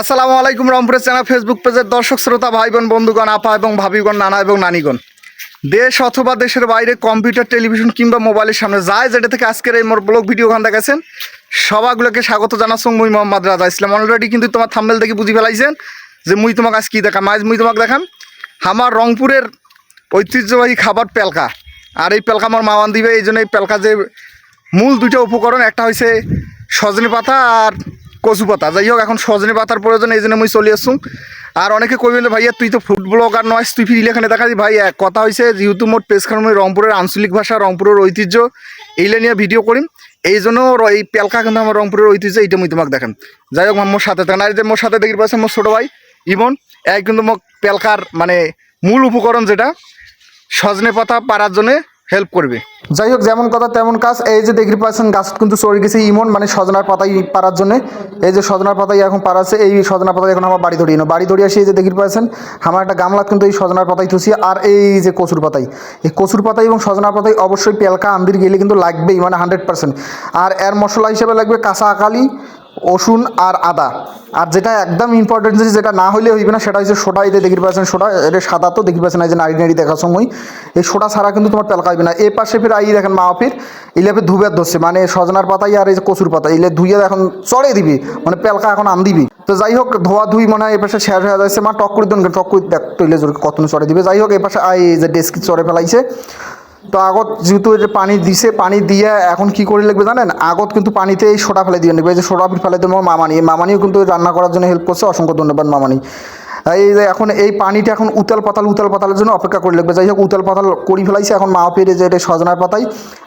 আসসালামু আলাইকুম, রংপুরের চ্যানেল ফেসবুক পেজের দর্শক, শ্রোতা ভাই বোন বন্ধুগণ, আপা এবং ভাবিগণ, নানা এবং নানিগণ। দেশ অথবা দেশের বাইরে কম্পিউটার, টেলিভিশন কিংবা মোবাইলের সামনে যায়, যেটা থেকে আজকের এই মোর ব্লগ ভিডিও গান দেখাচ্ছেন সবাগুলোকে স্বাগত জানাচ্ছ মুই মোহাম্মদ রাজা ইসলাম। অলরেডি কিন্তু তোমার থাম্বেল দেখে বুঝি ফেলাইছেন যে মুই তোমাকে আজ কী দেখাম। আজ মুই তোমাকে দেখাম আমার রংপুরের ঐতিহ্যবাহী খাবার পেলকা। আর এই পেলকা আমার মাওয়ান দিবে এই জন্য এই পেলকা যে মূল দুইটা উপকরণ, একটা হয়েছে সজনে পাতা আর কচু পাতা। যাই হোক, এখন সজনে পাতার প্রয়োজন, এই জন্য মুই চলে আসুন আর অনেকে কইবেন ভাইয়া, তুই তো ফুড ব্লগার নয়, তুই ফিরিলে এখানে দেখা ভাই, এক কথা হয়েছে যেহেতু মোট পেজখান মই রংপুরের আঞ্চলিক ভাষা, রংপুরের ঐতিহ্য, এইলে নিয়ে ভিডিও করিম। এই জন্য এই পেলকা কিন্তু আমার রংপুরের ঐতিহ্য, এইটা মুই তোমাকে দেখেন যাই হোক, মোর সাথে থাকেন। আর এই যে মোর সাথে দেখি পাচ্ছেন মোর ছোটো ভাই, ইমন এক কিন্তু মোক পেলকার মানে মূল উপকরণ যেটা, সজনে পাতা পারার জন্য হেল্প করবে। যাই হোক, যেমন কথা তেমন কাজ। এই যে দেখি পাচ্ছেন, গাছ কিন্তু চড়ে গেছে ইমন মানে সজনার পাতাই পারার জন্য। এই যে সজনার পাতাই এখন পারাচ্ছে এই সজনার পাতাই এখন আমার বাড়ি ধরিয়ে নো বাড়ি ধরিয়ে আসি, এই যে দেখি পাচ্ছেন, আমার একটা গামলা কিন্তু এই সজনার পাতাই থুসি আর এই যে কচুর পাতাই এই কচুর পাতাই এবং সজনার পাতাই অবশ্যই পেলকা আন্দির গেলে কিন্তু লাগবেই মানে হান্ড্রেড পার্সেন্ট আর এর মশলা হিসেবে লাগবে কাঁচা আকালি রসুন আর আদা। আর যেটা একদম ইম্পর্টেন্ট জিনিস, যেটা না হলে হইবে না, সেটা হচ্ছে সোডা। এতে দেখি পাচ্ছেন সোডা, এটা সাদা তো দেখি পাচ্ছেন এই যে নাড়ি নাড়ি দেখার সময়। এই সোডা ছাড়া কিন্তু তোমার তেলকা হইবে না। এ পাশে ফির আই দেখেন মা ফির ইলেপে ধুবের ধরছে। মানে সজনার পাতাই আর এই যে কচুর পাতা ইলে ধুইয়ে এখন চড়ে দিবি। মানে পেলকা এখন আন দিবি। তো যাই হোক, ধোয়া ধুই মানে এই পাশে শেয়ার হয়ে যাচ্ছে। মা টক করে দেন টক করে দেখ তৈলে জোর কত চড়ে দিবে। যাই হোক এই পাশে আই যে ডেস্কি চড়ে ফেলাইছে। তো আগত যেহেতু এই যে পানি দিছে, পানি দিয়ে এখন কি করে লাগবে জানেন? আগত কিন্তু পানিতে এই সোডা ফেলে দিয়ে নেবে এই যে সোডা ফেলে দেবো মামানি, এই মামানিও কিন্তু রান্না করার জন্য হেল্প করছে। অসংখ্য ধন্যবাদ মামানি। এই যে এখন এই পানিটা এখন উতাল পাতাল, উতাল পাতালের জন্য অপেক্ষা করে লাগবে যাই হোক, উতাল পাতাল করি ফেলাইছে। এখন মা পেরে যে এটা সজনার পাতাই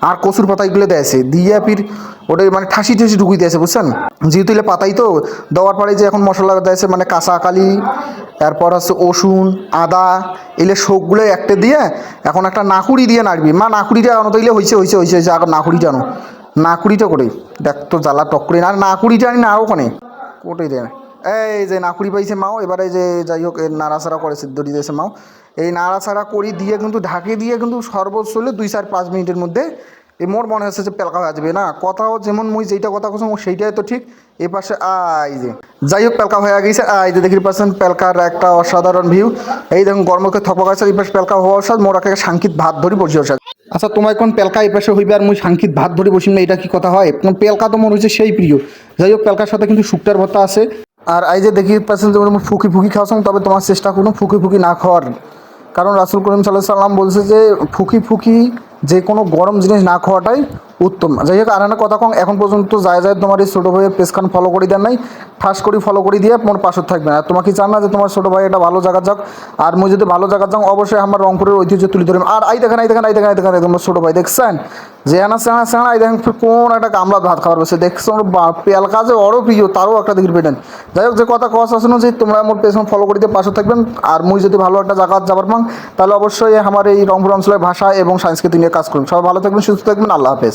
আর কচুর পাতাইগুলো দেয়ছে। দিয়ে ফির ওটাই মানে ঠাসি ঠাসি ঢুকিয়ে দিয়েছে, বুঝছেন? যেহেতু এলে পাতাই তো, দেওয়ার পরে যে এখন মশলা দিয়েছে মানে কাঁচা কালি তারপর হচ্ছে রসুন আদা, এলে শোকগুলো একটা দিয়ে এখন একটা নাকুড়ি দিয়ে নাড়বি। মা, নাকুড়িটা আনো তো, এলে হয়েছে হয়েছে হয়েছে হয়েছে এখন নাকুড়িটা আনো। নাকুড়িটা করে, দেখ তো জ্বালা টক করে না, আর নাকুড়িটা আনি না ওখানে। কোটাই দেয় এই যে নাকুড়ি পাইছে মাও, এবারে যে যাই হোক এর নাড়াচাড়া করে, সিদ্ধ দিয়েছে মাও। এই নাড়াচাড়া করি দিয়ে কিন্তু, ঢাকে দিয়ে কিন্তু সর্বোচ্চ দুই চার পাঁচ মিনিটের মধ্যে এই মোর মনে হচ্ছে যে পেলকা হয়ে যাবে না। কথাও যেমন মুই যেইটা কথা কথা সেইটাই তো ঠিক। এই পাশে আই যে, যাই হোক পেলকা হয়ে গেছে। আই যে দেখি পাচ্ছেন পেলকার একটা অসাধারণ ভিউ এই দেখুন, গরমকে থপক আছে, এই পাশে পেলকা হওয়ার সাথে মোর একটা সাংকিত ভাত ধরি বসে বসে আচ্ছা তোমার কোন পেলকা এই পাশে হইবে আর মুই সাংকিত ভাত ধরি বসিম না, এটা কি কথা হয়? পেলকা তো মনে হচ্ছে সেই প্রিয়। যাই হোক পেলকার সাথে কিন্তু শুক্তার ভর্তা আছে। আর এই যে দেখি পাচ্ছেন যে মোর ফুকি ফুকি খাওয়াছেন তবে তোমার চেষ্টা করুন ফুকি ফুকি না খাওয়ার। কারণ রাসুল করিম সাল্লাহ সাল্লাম বলছে যে, ফুকি ফুকি যে কোনো গরম জিনিস না খাওয়াটাই উত্তম যাই হোক আর একটা কথা কম এখন পর্যন্ত যায় যায় তোমার এই ছোটো ভাইয়ের পেজখান ফলো করে দেন নাই ঠাস করে ফলো করে দিয়ে মোট পাশে থাকবে আর তোমাকে চান না যে তোমার ছোটো ভাই একটা ভালো জায়গা যাক আর মুই যদি ভালো জায়গা যাও অবশ্যই আমার রংপুরের ঐতিহ্য তুলে ধরবেন আর আই দেখেন আই দেখেন আই দেখেন আই দেখেন তোমার ছোটো ভাই দেখছেন যে আনা সেনা সেনা দেখেন কোন একটা গামলা ভাত খাবার বসে। দেখছ পেয়াল কাজে অরও প্রিয় তারও একটা দেখি পেটেন। যাই হোক, যে কথা কথা শুনো যে তোমরা আমার পেছন ফলো করিতে পাশে থাকবেন। আর মুই যদি ভালো একটা জায়গা যাবার পাং, তাহলে অবশ্যই আমার এই রংপুর অঞ্চলের ভাষা এবং সংস্কৃতি নিয়ে কাজ করুন। সবাই ভালো থাকবেন, সুস্থ থাকবেন, আল্লাহ হাফেজ।